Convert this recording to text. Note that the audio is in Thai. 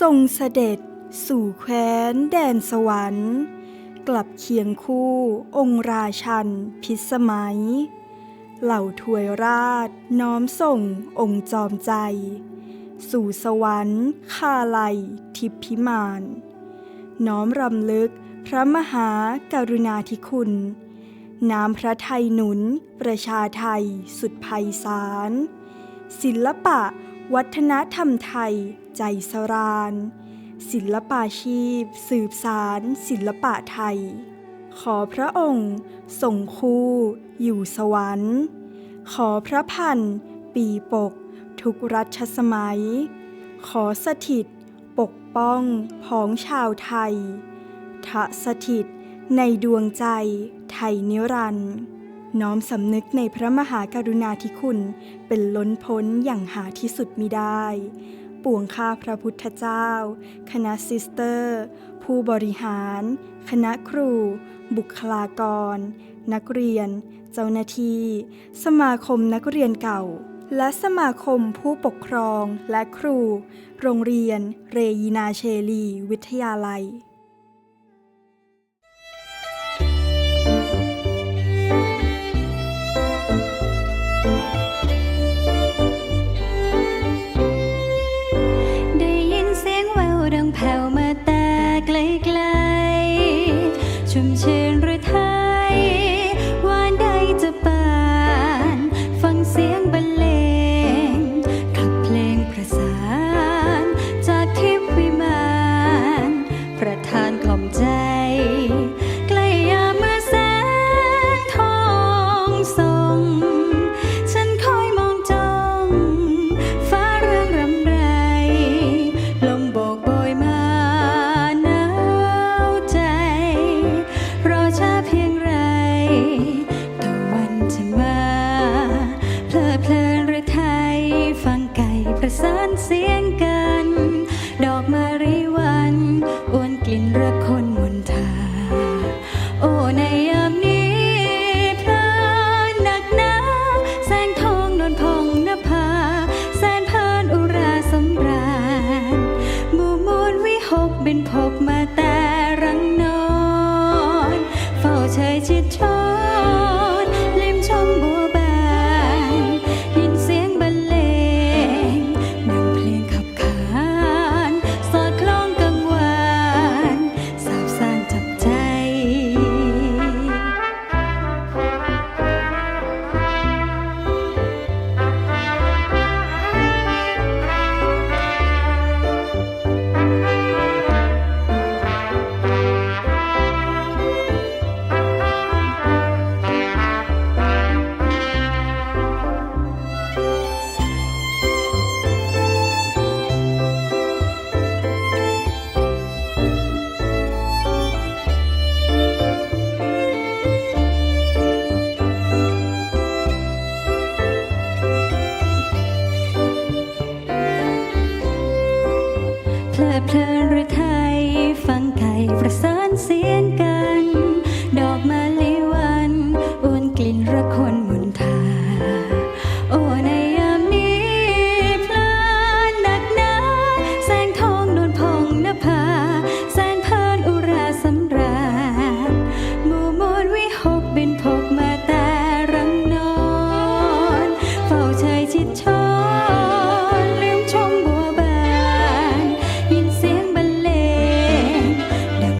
ทรงเสด็จสู่แคว้นแดนสวรรค์ กลับเคียงคู่องค์ราชันพิสมัย เหล่าถวยราชน้อมส่งองค์จอมใจ สู่สวรรค์คาไลยทิพพิมาน น้อมรำลึกพระมหากรุณาธิคุณ น้ำพระไทยหนุนประชาไทยสุดไพศาลศิลปะ วัฒนธรรมไทย ใจสราน ศิลปาชีพ สืบสาร ศิลปะไทย ขอพระองค์ส่งคู่ อยู่สวรรค์ ขอพระพันปีปก ทุกรัชสมัย ขอสถิต ปกป้องผองชาวไทยทะสถิตในดวงใจไทยนิรันดร์ น้อมสำนึกในพระมหากรุณาธิคุณ เป็นล้นพ้นอย่างหาที่สุดมิได้ ปวงข้าพระพุทธเจ้า คณะซิสเตอร์ ผู้บริหาร คณะครู บุคลากร นักเรียน เจ้าหน้าที่ สมาคมนักเรียนเก่า และสมาคมผู้ปกครองและครู โรงเรียน เรยินาเชลี วิทยาลัย ดังแผ่วมา เสียงกัน ดอกมาริวันอวนกลิ่นระคนมนทา โอ้ในยามนี้เพลินหนักหนาแสงทองนวลพองนภา แสนเพลินอุราสำราญหมู่มวลวิหกบินพบมาแต่รังนอน เฝ้าเชยชิดชอ เพลิดเพลิน